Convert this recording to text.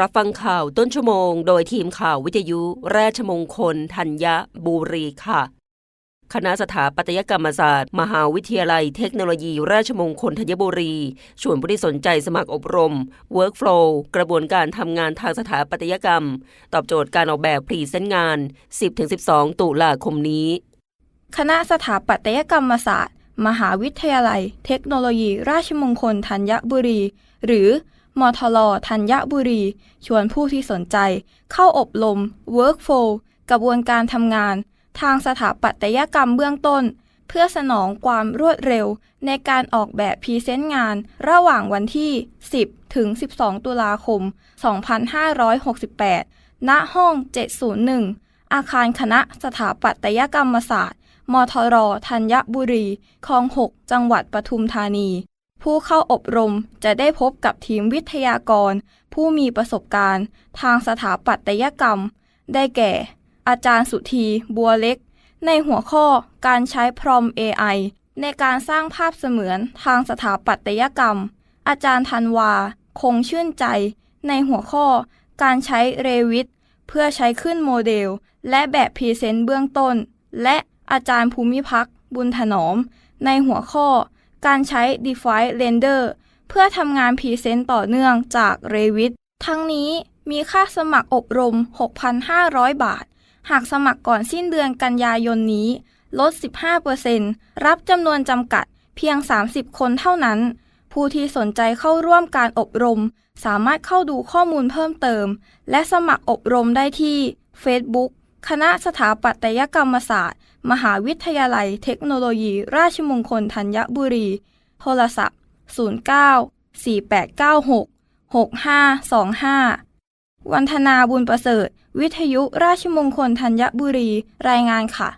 รับฟังข่าวต้นชั่วโมง โดยทีมข่าววิทยุ ราชมงคล ธัญบุรีค่ะ คณะสถาปัตยกรรมศาสตร์ มหาวิทยาลัยเทคโนโลยี ราชมงคลธัญบุรี ชวนผู้ที่สนใจสมัครอบรม Workflow กระบวนการทำงานทางสถาปัตยกรรม ตอบโจทย์การออกแบบพรีเซนต์งาน 10-12 ตุลาคมนี้ คณะสถาปัตยกรรมศาสตร์ มหาวิทยาลัย เทคโนโลยี ราชมงคลธัญบุรี หรือ มทลธัญบุรี ชวนผู้ที่สนใจ เข้าอบรม Workflow กระบวนการทำงาน ทางสถาปัตยกรรมเบื้องต้น เพื่อสนองความรวดเร็ว ในการออกแบบพรีเซนต์งาน ระหว่างวันที่ 10 ถึง 12 ตุลาคม 2568 ณ ห้อง 701 อาคารคณะสถาปัตยกรรมศาสตร์ มทรธัญบุรี คลอง 6 จังหวัดปทุมธานี ผู้เข้าอบรมจะได้พบกับทีมวิทยากร ผู้มีประสบการณ์ ทางสถาปัตยกรรม ได้แก่ อาจารย์สุธีบัวเล็ก ในหัวข้อการใช้พรอม AI ในการสร้างภาพเสมือนทางสถาปัตยกรรม อาจารย์ธันวา คงชื่นใจ ในหัวข้อ การใช้เรวิตเพื่อใช้ขึ้นโมเดล และแบบพรีเซนต์เบื้องต้น และอาจารย์ภูมิพักบุญถนอม ในหัวข้อ การใช้ Define Render เพื่อทำงานพรีเซนต์ต่อเนื่องจาก Revit ทั้งนี้มีค่าสมัครอบรม 6,500 บาท หากสมัครก่อนสิ้นเดือนกันยายนนี้ ลด 15%รับจำนวนจำกัดเพียง 30 คนเท่านั้น ผู้ที่สนใจเข้าร่วมการอบรม สามารถเข้าดูข้อมูลเพิ่มเติม และสมัครอบรมได้ที่ Facebook คณะสถาปัตยกรรมศาสตร์ มหาวิทยาลัยเทคโนโลยี ราชมงคลธัญบุรี โทรศัพท์ 09 4896 6525 วันธนาบุญประเสริฐ วิทยุราชมงคลธัญบุรี รายงานค่ะ